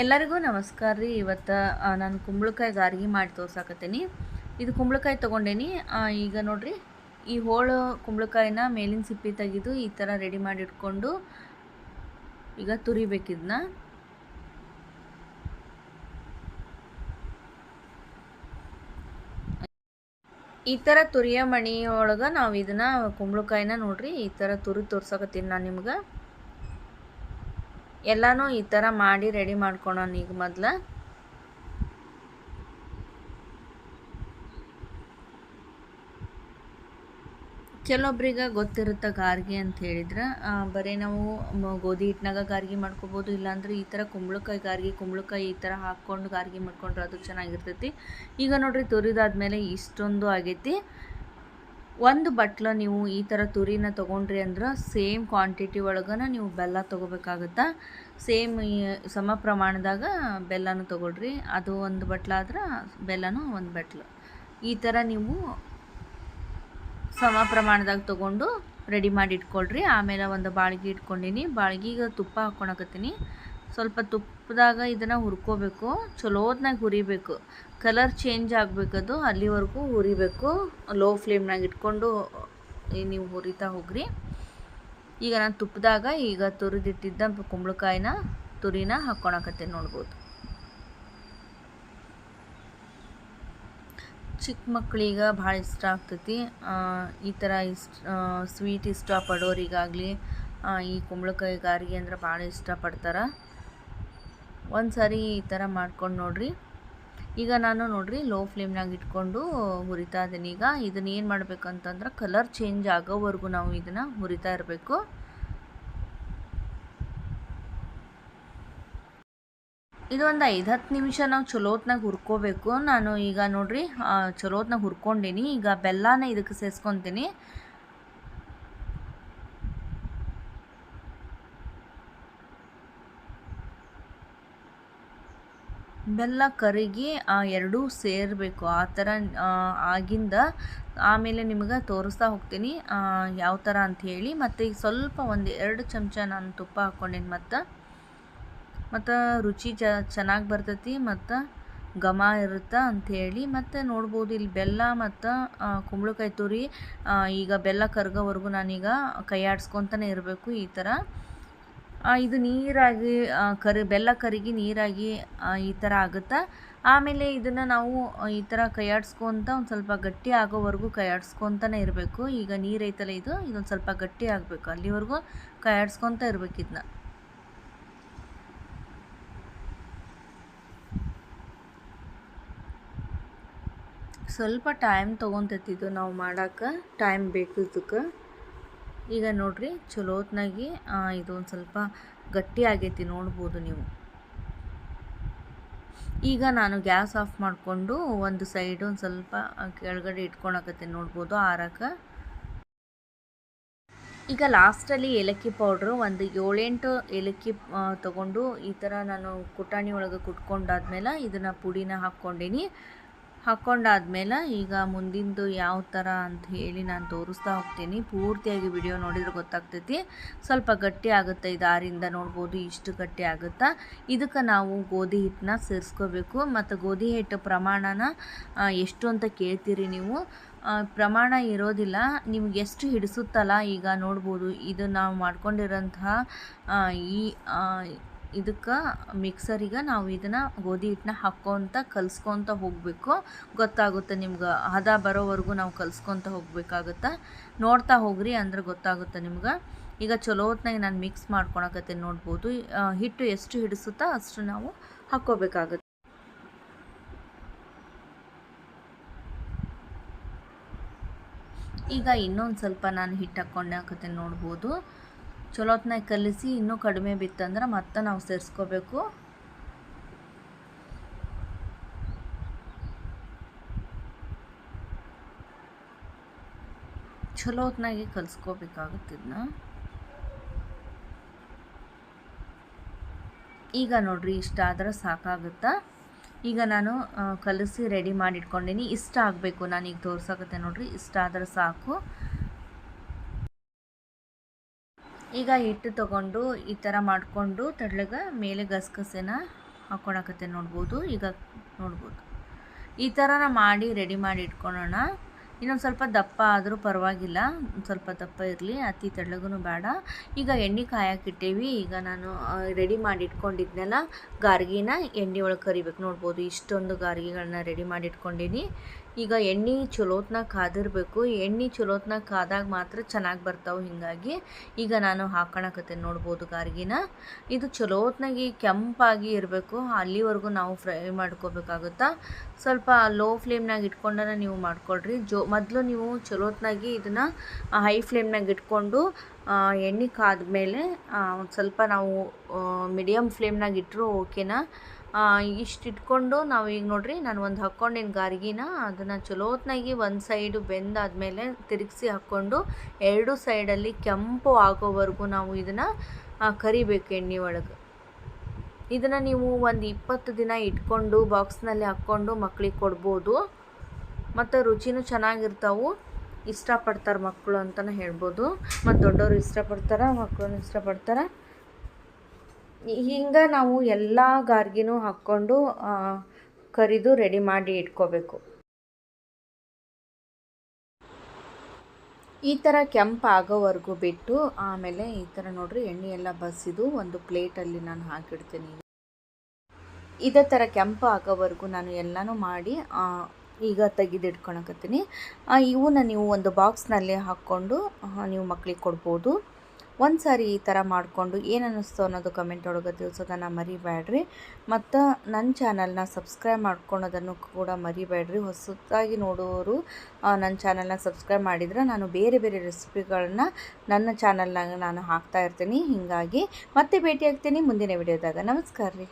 ಎಲ್ಲರಿಗೂ ನಮಸ್ಕಾರ ರೀ. ಇವತ್ತು ನಾನು ಕುಂಬಳಕಾಯಿ ಗಾರ್ಗಿ ಮಾಡಿ ತೋರ್ಸಾಕತ್ತೀನಿ. ಇದು ಕುಂಬಳಕಾಯಿ ತೊಗೊಂಡೇನಿ. ಈಗ ನೋಡಿರಿ, ಈ ಹೋಳು ಕುಂಬಳಕಾಯಿನ ಮೇಲಿನ ಸಿಪ್ಪಿ ತೆಗೆದು ಈ ಥರ ರೆಡಿ ಮಾಡಿ ಇಟ್ಕೊಂಡು ಈಗ ತುರಿಬೇಕಿದ್ನ ಈ ಥರ ತುರಿಯ ಮಣಿ ಒಳಗೆ ನಾವು ಇದನ್ನ ಕುಂಬಳಕಾಯಿನ ನೋಡ್ರಿ, ಈ ಥರ ತುರಿ ತೋರ್ಸಕತ್ತೀನಿ ನಾನು ನಿಮ್ಗೆ. ಎಲ್ಲಾನು ಈ ಥರ ಮಾಡಿ ರೆಡಿ ಮಾಡ್ಕೊಳೋಣ ಈಗ ಮೊದ್ಲ. ಕೆಲವೊಬ್ರಿಗೆ ಗೊತ್ತಿರುತ್ತೆ ಗಾರ್ಗಿ ಅಂತ ಹೇಳಿದ್ರೆ. ಬರೀ ನಾವು ಗೋಧಿ ಹಿಟ್ಟಿನಾಗ ಗಾರ್ಗಿ ಮಾಡ್ಕೋಬೋದು, ಇಲ್ಲಾಂದ್ರೆ ಈ ಥರ ಕುಂಬಳಕಾಯಿ ಗಾರ್ಗಿ, ಕುಂಬಳಕಾಯಿ ಈ ಥರ ಹಾಕ್ಕೊಂಡು ಗಾರ್ಗಿ ಮಾಡ್ಕೊಂಡ್ರೆ ಅದು ಚೆನ್ನಾಗಿರ್ತೈತಿ. ಈಗ ನೋಡ್ರಿ, ತುರಿದಾದ್ಮೇಲೆ ಇಷ್ಟೊಂದು ಆಗೈತಿ. ಒಂದು ಬಟ್ಲ ನೀವು ಈ ಥರ ತುರಿನ ತೊಗೊಂಡ್ರಿ ಅಂದ್ರೆ ಸೇಮ್ ಕ್ವಾಂಟಿಟಿ ಒಳಗನ ನೀವು ಬೆಲ್ಲ ತೊಗೋಬೇಕಾಗತ್ತೆ ಸೇಮ್ ಸಮ ಪ್ರಮಾಣದಾಗ ಬೆಲ್ಲನೂ ತೊಗೊಳ್ರಿ. ಅದು ಒಂದು ಬಟ್ಲಾದ್ರೆ ಬೆಲ್ಲನೂ ಒಂದು ಬಟ್ಲು. ಈ ಥರ ನೀವು ಸಮ ಪ್ರಮಾಣದಾಗ ತೊಗೊಂಡು ರೆಡಿ ಮಾಡಿ ಇಟ್ಕೊಳ್ರಿ. ಆಮೇಲೆ ಒಂದು ಬಾಳ್ಗಿ ಇಟ್ಕೊಂಡಿನಿ. ಬಾಳ್ಗಿಗೆ ತುಪ್ಪ ಹಾಕ್ಕೊಳಕತ್ತೀನಿ ಸ್ವಲ್ಪ ತುಪ್ಪದಾಗ ಇದನ್ನು ಹುರ್ಕೋಬೇಕು. ಚಲೋತ್ನಾಗ ಹುರಿಬೇಕು. ಕಲರ್ ಚೇಂಜ್ ಆಗಬೇಕದು ಅಲ್ಲಿವರೆಗೂ ಹುರಿಬೇಕು. ಲೋ ಫ್ಲೇಮ್ನಾಗ ಇಟ್ಕೊಂಡು ನೀವು ಹುರಿತಾ ಹೋಗ್ರಿ. ಈಗ ನಾನು ತುಪ್ಪದಾಗ ಈಗ ತುರಿದಿಟ್ಟಿದ್ದ ಕುಂಬಳಕಾಯಿನ ತುರಿನ ಹಾಕ್ಕೊಳಕತ್ತೆ ನೋಡ್ಬೋದು. ಚಿಕ್ಕ ಮಕ್ಕಳಿಗೆ ಭಾಳ ಇಷ್ಟ ಆಗ್ತೈತಿ. ಈ ಥರ ಇಷ್ಟ ಸ್ವೀಟ್ ಇಷ್ಟಪಡೋರಿಗಾಗಲಿ ಈ ಕುಂಬಳಕಾಯಿ ಗಾರಿಗೆ ಅಂದ್ರೆ ಭಾಳ ಇಷ್ಟಪಡ್ತಾರೆ ಒಂದು ಸಾರಿ ಈ ಥರ ಮಾಡ್ಕೊಂಡು ನೋಡ್ರಿ. ಈಗ ನಾನು ನೋಡ್ರಿ ಲೋ ಫ್ಲೇಮ್ನಾಗ ಇಟ್ಕೊಂಡು ಹುರಿತಾ ಇದ್ದೀನಿ ಈಗ ಇದನ್ನ ಏನು ಮಾಡಬೇಕಂತಂದ್ರೆ ಕಲರ್ ಚೇಂಜ್ ಆಗೋವರೆಗೂ ನಾವು ಇದನ್ನು ಹುರಿತಾ ಇರಬೇಕು. ಇದೊಂದು ಐದು ಹತ್ತು ನಿಮಿಷ ನಾವು ಚಲೋತ್ನಾಗ ಹುರ್ಕೋಬೇಕು. ನಾನು ಈಗ ನೋಡ್ರಿ ಚಲೋತ್ನಾಗ ಹುರ್ಕೊಂಡೀನಿ. ಈಗ ಬೆಲ್ಲನ ಇದಕ್ಕೆ ಸೇರಿಸ್ಕೊತೀನಿ ಬೆಲ್ಲ ಕರಗಿ, ಆ ಎರಡೂ ಸೇರಬೇಕು. ಆ ಥರ ಆಗಿಂದ ಆಮೇಲೆ ನಿಮ್ಗೆ ತೋರಿಸ್ತಾ ಹೋಗ್ತೀನಿ ಯಾವ ಥರ ಅಂತ ಹೇಳಿ. ಮತ್ತು ಈಗ ಸ್ವಲ್ಪ ಒಂದು ಎರಡು ಚಮಚ ನಾನು ತುಪ್ಪ ಹಾಕ್ಕೊಂಡೇನಿ ಮತ್ತು ಮತ್ತು ರುಚಿ ಚ, ಚೆನ್ನಾಗಿ ಬರ್ತೈತಿ, ಮತ್ತು ಘಮ ಇರುತ್ತೆ ಅಂಥೇಳಿ ಮತ್ತು ನೋಡ್ಬೋದು ಇಲ್ಲಿ ಬೆಲ್ಲ ಮತ್ತು ಕುಂಬಳಕಾಯಿ ತುರಿ ಈಗ ಬೆಲ್ಲ ಕರ್ಗೋವರೆಗೂ ನಾನೀಗ ಕೈ ಆಡಿಸ್ಕೊತಾನೆ ಇರಬೇಕು ಈ ಥರ ಇದು ನೀರಾಗಿ ಕರಿ, ಬೆಲ್ಲ ಕರಗಿ ನೀರಾಗಿ ಈ ಥರ ಆಗುತ್ತೆ? ಆಮೇಲೆ ಇದನ್ನು ನಾವು ಈ ಥರ ಕೈಯಾಡಿಸ್ಕೊತ ಒಂದು ಸ್ವಲ್ಪ ಗಟ್ಟಿ ಆಗೋವರೆಗೂ ಕೈಯಾಡಿಸ್ಕೊತಾನೆ ಇರಬೇಕು. ಈಗ ನೀರು ಐತಲ್ಲ ಇದು, ಇದೊಂದು ಸ್ವಲ್ಪ ಗಟ್ಟಿ ಆಗಬೇಕು. ಅಲ್ಲಿವರೆಗೂ ಕೈಯಾಡಿಸ್ಕೊತ ಇರಬೇಕು ಇದನ್ನ ಸ್ವಲ್ಪ ಟೈಮ್ ತೊಗೊತೈತಿ ಇದು ನಾವು ಮಾಡೋಕೆ. ಟೈಮ್ ಬೇಕು ಇದಕ್ಕೆ. ಈಗ ನೋಡ್ರಿ ಚಲೋತ್ನಾಗಿ ಹೊತ್ನಾಗಿ ಇದು ಒಂದು ಸ್ವಲ್ಪ ಗಟ್ಟಿ ಆಗೈತಿ ನೋಡ್ಬೋದು ನೀವು. ಈಗ ನಾನು ಗ್ಯಾಸ್ ಆಫ್ ಮಾಡಿಕೊಂಡು ಒಂದು ಸೈಡ್ ಒಂದು ಸ್ವಲ್ಪ ಕೆಳಗಡೆ ಇಟ್ಕೊಳಕತ್ತೀನಿ ನೋಡ್ಬೋದು ಆರಕ್ಕೆ ಈಗ ಲಾಸ್ಟಲ್ಲಿ ಏಲಕ್ಕಿ ಪೌಡ್ರು, ಒಂದು ಏಳೆಂಟು ಏಲಕ್ಕಿ ತಗೊಂಡು ಈ ಥರ ನಾನು ಕುಟಾಣಿ ಒಳಗೆ ಕುಟ್ಕೊಂಡಾದ್ಮೇಲೆ ಇದನ್ನು ಪುಡಿನ ಹಾಕ್ಕೊಂಡೀನಿ. ಹಾಕ್ಕೊಂಡಾದ್ಮೇಲೆ ಈಗ ಮುಂದಿಂದು ಯಾವ ಥರ ಅಂತ ಹೇಳಿ ನಾನು ತೋರಿಸ್ತಾ ಹೋಗ್ತೀನಿ. ಪೂರ್ತಿಯಾಗಿ ವಿಡಿಯೋ ನೋಡಿದ್ರೆ ಗೊತ್ತಾಗ್ತೈತಿ. ಸ್ವಲ್ಪ ಗಟ್ಟಿ ಆಗುತ್ತೆ ಇದು ಆರಿಂದ ನೋಡ್ಬೋದು, ಇಷ್ಟು ಗಟ್ಟಿ ಆಗುತ್ತಾ. ಇದಕ್ಕೆ ನಾವು ಗೋಧಿ ಹಿಟ್ಟನ್ನ ಸೇರಿಸ್ಕೋಬೇಕು. ಮತ್ತು ಗೋಧಿ ಹಿಟ್ಟು ಪ್ರಮಾಣನ ಎಷ್ಟು ಅಂತ ಕೇಳ್ತೀರಿ ನೀವು. ಪ್ರಮಾಣ ಇರೋದಿಲ್ಲ. ನಿಮ್ಗೆ ಎಷ್ಟು ಹಿಡಿಸುತ್ತಲ್ಲ ಈಗ ನೋಡ್ಬೋದು. ಇದು ನಾವು ಮಾಡ್ಕೊಂಡಿರೋಂತಹ ಈ ಇದಕ್ಕೆ ಮಿಕ್ಸರಿಗೆ ನಾವು ಇದನ್ನು ಗೋಧಿ ಹಿಟ್ಟನ್ನ ಹಾಕ್ಕೊತ ಕಲಿಸ್ಕೊತ ಹೋಗಬೇಕು. ಗೊತ್ತಾಗುತ್ತೆ ನಿಮ್ಗೆ. ಹದ ಬರೋವರೆಗೂ ನಾವು ಕಲಿಸ್ಕೊತ ಹೋಗಬೇಕಾಗತ್ತೆ. ನೋಡ್ತಾ ಹೋಗ್ರಿ ಅಂದ್ರೆ ಗೊತ್ತಾಗುತ್ತೆ ನಿಮ್ಗೆ. ಈಗ ಚಲೋ ಹೊತ್ನಾಗ ನಾನು ಮಿಕ್ಸ್ ಮಾಡ್ಕೊಳಕತ್ತೆ ನೋಡ್ಬೋದು. ಹಿಟ್ಟು ಎಷ್ಟು ಹಿಡಿಸುತ್ತಾ ಅಷ್ಟು ನಾವು ಹಾಕ್ಕೋಬೇಕಾಗುತ್ತೆ. ಈಗ ಇನ್ನೊಂದು ಸ್ವಲ್ಪ ನಾನು ಹಿಟ್ಟು ಹಾಕ್ಕೊಂಡೆ ನೋಡ್ಬೋದು. ಚಲೋತ್ನಾಗ ಕಲಿಸಿ ಇನ್ನೂ ಕಡಿಮೆ ಬಿತ್ತಂದ್ರೆ ಮತ್ತೆ ನಾವು ಸೇರಿಸ್ಕೋಬೇಕು. ಚಲೋ ಹೊತ್ನಾಗೆ ಕಲಿಸ್ಕೋಬೇಕಾಗುತ್ತೆ ಇದನ್ನ ಈಗ ನೋಡ್ರಿ ಇಷ್ಟ ಆದ್ರೆ ಸಾಕಾಗುತ್ತಾ? ಈಗ ನಾನು ಕಲಸಿ ರೆಡಿ ಮಾಡಿ ಇಟ್ಕೊಂಡೀನಿ ಇಷ್ಟ ಆಗಬೇಕು, ನಾನೀಗ ತೋರ್ಸಕತ್ತೆ ನೋಡ್ರಿ. ಇಷ್ಟ ಆದ್ರೆ ಸಾಕು. ಈಗ ಹಿಟ್ಟು ತಗೊಂಡು ಈ ಥರ ಮಾಡಿಕೊಂಡು ತಡ್ಲಗ ಮೇಲೆ ಗಸಗಸೆನ ಹಾಕ್ಕೊಳಕತ್ತೆ ನೋಡ್ಬೋದು. ಈಗ ನೋಡ್ಬೋದು. ಈ ಥರ ಮಾಡಿ ರೆಡಿ ಮಾಡಿ ಇಟ್ಕೊಳ್ಳೋಣ ಇನ್ನೊಂದು ಸ್ವಲ್ಪ ದಪ್ಪ ಆದರೂ ಪರವಾಗಿಲ್ಲ. ಸ್ವಲ್ಪ ದಪ್ಪ ಇರಲಿ, ಅತಿ ತೆಳ್ಳಗೂ ಬೇಡ. ಈಗ ಎಣ್ಣೆ ಕಾಯಕ್ಕಿಟ್ಟೇವಿ ಈಗ ನಾನು ರೆಡಿ ಮಾಡಿ ಇಟ್ಕೊಂಡಿದ್ನೆಲ್ಲ, ಗಾರ್ಗಿನ ಎಣ್ಣೆ ಒಳಗೆ ಕರಿಬೇಕು ನೋಡ್ಬೋದು. ಇಷ್ಟೊಂದು ಗಾರ್ಗಿಗಳನ್ನ ರೆಡಿ ಮಾಡಿ ಇಟ್ಕೊಂಡೀನಿ. ಈಗ ಎಣ್ಣೆ ಚಲೋತ್ನಾಗ ಕಾದಿರಬೇಕು. ಎಣ್ಣೆ ಚಲೋತ್ನಾಗ ಕಾದಾಗ ಮಾತ್ರ ಚೆನ್ನಾಗಿ ಬರ್ತಾವೆ ಹೀಗಾಗಿ ಈಗ ನಾನು ಹಾಕೊಳಕತ್ತೆ ನೋಡ್ಬೋದು ಗಾರ್ಗಿನ. ಇದು ಚಲೋತ್ನಾಗಿ ಕೆಂಪಾಗಿ ಇರಬೇಕು. ಅಲ್ಲಿವರೆಗೂ ನಾವು ಫ್ರೈ ಮಾಡ್ಕೋಬೇಕಾಗುತ್ತಾ? ಸ್ವಲ್ಪ ಲೋ ಫ್ಲೇಮ್ನಾಗ ಇಟ್ಕೊಂಡನ ನೀವು ಮಾಡ್ಕೊಳ್ರಿ. ಜೋ, ಮೊದಲು ನೀವು ಚಲೋತ್ನಾಗಿ ಇದನ್ನು ಹೈ ಫ್ಲೇಮ್ನಾಗ ಇಟ್ಕೊಂಡು ಎಣ್ಣೆ ಕಾದ್ಮೇಲೆ ಒಂದು ಸ್ವಲ್ಪ ನಾವು ಮೀಡಿಯಮ್ ಫ್ಲೇಮ್ನಾಗ ಇಟ್ಟರು ಓಕೆನಾ? ಇಷ್ಟು ಇಟ್ಕೊಂಡು ನಾವು ಈಗ ನೋಡಿರಿ, ನಾನು ಒಂದು ಹಾಕ್ಕೊಂಡಿನ ಗಾರ್ಗಿನ, ಅದನ್ನು ಚಲೋತ್ನಾಗಿ ಒಂದು ಸೈಡು ಬೆಂದಾದಮೇಲೆ ತಿರುಗಿಸಿ ಹಾಕ್ಕೊಂಡು, ಎರಡು ಸೈಡಲ್ಲಿ ಕೆಂಪು ಆಗೋವರೆಗೂ ನಾವು ಇದನ್ನು ಕರಿಬೇಕು ಎಣ್ಣೆ ಒಳಗೆ. ಇದನ್ನು ನೀವು ಒಂದು ಇಪ್ಪತ್ತು ದಿನ ಇಟ್ಕೊಂಡು ಬಾಕ್ಸ್ನಲ್ಲಿ ಹಾಕ್ಕೊಂಡು ಮಕ್ಳಿಗೆ ಕೊಡ್ಬೋದು. ಮತ್ತು ರುಚಿನೂ ಚೆನ್ನಾಗಿರ್ತಾವೆ. ಇಷ್ಟಪಡ್ತಾರೆ ಮಕ್ಕಳು ಅಂತಲೇ ಹೇಳ್ಬೋದು. ಮತ್ತು ದೊಡ್ಡವರು ಇಷ್ಟಪಡ್ತಾರೆ ಮಕ್ಕಳು ಇಷ್ಟಪಡ್ತಾರೆ. ಹಿಂಗೆ ನಾವು ಎಲ್ಲ ಗಾರ್ಗಿನೂ ಹಾಕ್ಕೊಂಡು ಕರಿದು ರೆಡಿ ಮಾಡಿ ಇಟ್ಕೋಬೇಕು. ಈ ಥರ ಕೆಂಪು ಆಗೋವರೆಗೂ ಬಿಟ್ಟು ಆಮೇಲೆ ಈ ಥರ ನೋಡಿರಿ ಎಣ್ಣೆ ಎಲ್ಲ ಬಸಿದು ಒಂದು ಪ್ಲೇಟಲ್ಲಿ ನಾನು ಹಾಕಿಡ್ತೀನಿ. ಇದೇ ಥರ ಕೆಂಪು ಆಗೋವರೆಗೂ ನಾನು ಎಲ್ಲನೂ ಮಾಡಿ ಈಗ ತೆಗೆದಿಟ್ಕೊಳಕತ್ತೀನಿ. ಇವನ್ನ ನೀವು ಒಂದು ಬಾಕ್ಸ್ನಲ್ಲಿ ಹಾಕ್ಕೊಂಡು ನೀವು ಮಕ್ಕಳಿಗೆ ಕೊಡ್ಬೋದು. ಒಂದು ಸಾರಿ ಈ ಥರ ಮಾಡಿಕೊಂಡು ಏನು ಅನ್ನಿಸ್ತು ಅನ್ನೋದು ಕಮೆಂಟ್ ಒಳಗೆ ತಿಳಿಸೋದನ್ನು ಮರಿಬೇಡ್ರಿ. ಮತ್ತು ನನ್ನ ಚಾನಲ್ನ ಸಬ್ಸ್ಕ್ರೈಬ್ ಮಾಡ್ಕೊಳೋದನ್ನು ಕೂಡ ಮರಿಬೇಡ್ರಿ. ಹೊಸದಾಗಿ ನೋಡೋರು ನನ್ನ ಚಾನಲ್ನ ಸಬ್ಸ್ಕ್ರೈಬ್ ಮಾಡಿದರೆ ನಾನು ಬೇರೆ ಬೇರೆ ರೆಸಿಪಿಗಳನ್ನ ನನ್ನ ಚಾನಲ್ನಾಗ ನಾನು ಹಾಕ್ತಾ ಇರ್ತೀನಿ. ಹೀಗಾಗಿ ಮತ್ತೆ ಭೇಟಿ ಆಗ್ತೀನಿ ಮುಂದಿನ ವಿಡಿಯೋದಾಗ ನಮಸ್ಕಾರ ರೀ